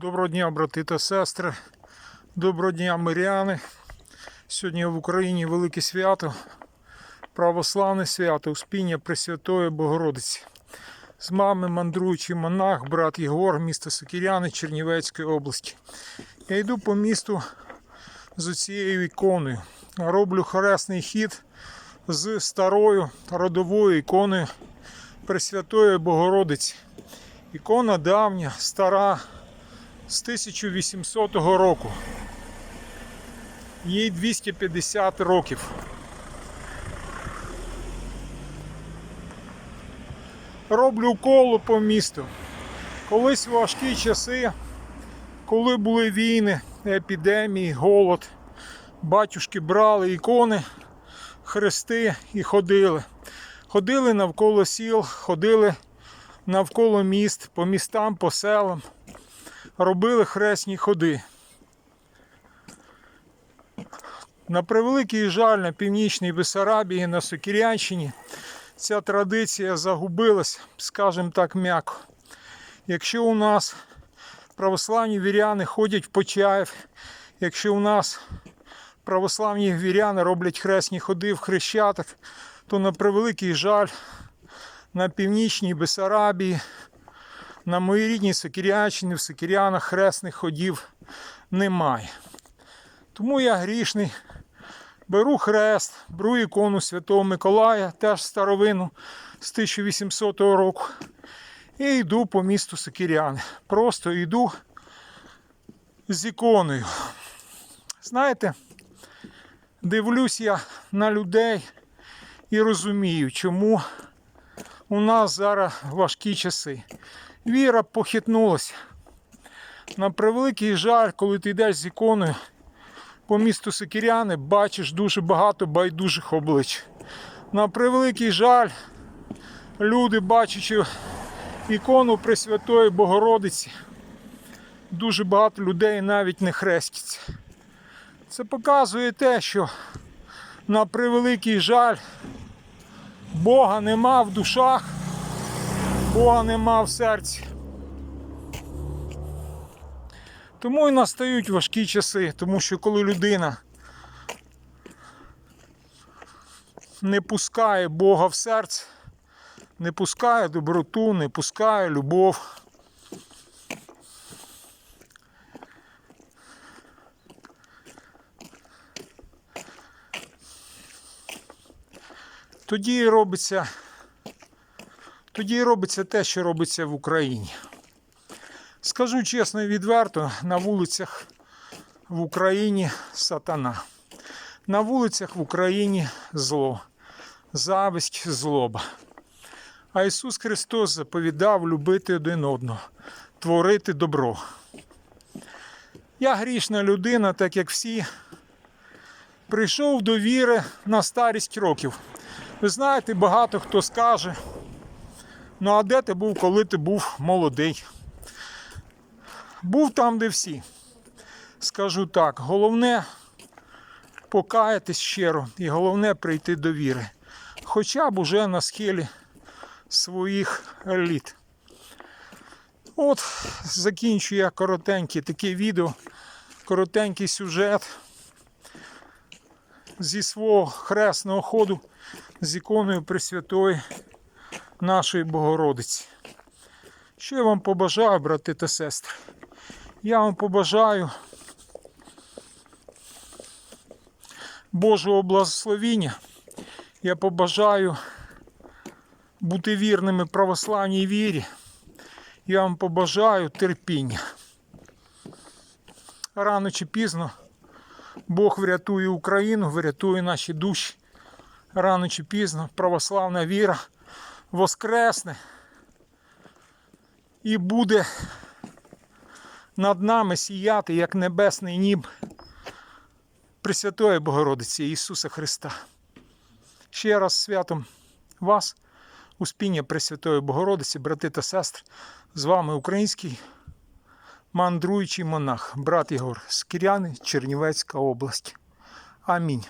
Доброго дня, брати та сестри. Доброго дня, миряни. Сьогодні в Україні велике свято, православне свято, Успіння Пресвятої Богородиці. З мами мандруючий монах, брат Єгор, місто Сокіряни Чернівецької області. Я йду по місту з цією іконою. Роблю хресний хід з старою родовою іконою Пресвятої Богородиці. Ікона давня, стара, з 1800 року. Їй 250 років. Роблю коло по місту. Колись важкі часи, коли були війни, епідемії, голод, батюшки брали ікони, хрести і ходили. Ходили навколо сіл, ходили навколо міст, по містам, по селам, робили хресні ходи. На превеликий жаль, на північній Бесарабії, на Сокірянщині ця традиція загубилась, скажімо так, м'яко. Якщо у нас православні віряни ходять в Почаїв, якщо у нас православні віряни роблять хресні ходи в хрещатах, то на превеликий жаль на північній Бесарабії, на моїй рідній Сокірянщині, в Сокірянах хресних ходів немає. Тому я грішний. Беру хрест, беру ікону Святого Миколая, теж старовину з 1800 року. І йду по місту Сокіряни. Просто йду з іконою. Знаєте, дивлюсь я на людей і розумію, чому у нас зараз важкі часи. Віра похитнулася. На превеликий жаль, коли ти йдеш з іконою по місту Сокіряни, бачиш дуже багато байдужих облич. На превеликий жаль, люди, бачачи ікону Пресвятої Богородиці, дуже багато людей навіть не хрестяться. Це показує те, що на превеликий жаль Бога нема в душах, Бога нема в серці. Тому і настають важкі часи, тому що коли людина не пускає Бога в серце, не пускає доброту, не пускає любов. Тоді робиться, тоді і робиться те, що робиться в Україні. Скажу чесно і відверто, на вулицях в Україні сатана. На вулицях в Україні зло, зависть, злоба. А Ісус Христос заповідав любити один одного, творити добро. Я грішна людина, так як всі, прийшов до віри на старість років. Ви знаєте, багато хто скаже, ну а де ти був, коли ти був молодий? Був там, де всі. Скажу так, головне покаятись щиро і головне прийти до віри. Хоча б уже на схилі своїх літ. От, закінчую я коротеньке таке відео, коротенький сюжет зі свого хресного ходу з іконою Пресвятої нашої Богородиці. Що я вам побажаю, брати та сестри? Я вам побажаю Божого благословіння. Я побажаю бути вірними православній вірі. Я вам побажаю терпіння. Рано чи пізно Бог врятує Україну, врятує наші душі. Рано чи пізно православна віра воскресне і буде над нами сіяти, як небесний ніб Пресвятої Богородиці Ісуса Христа. Ще раз святом вас, успіння Пресвятої Богородиці, брати та сестри, з вами український мандруючий монах, брат Єгор, Скіряни, Чернівецька область. Амінь.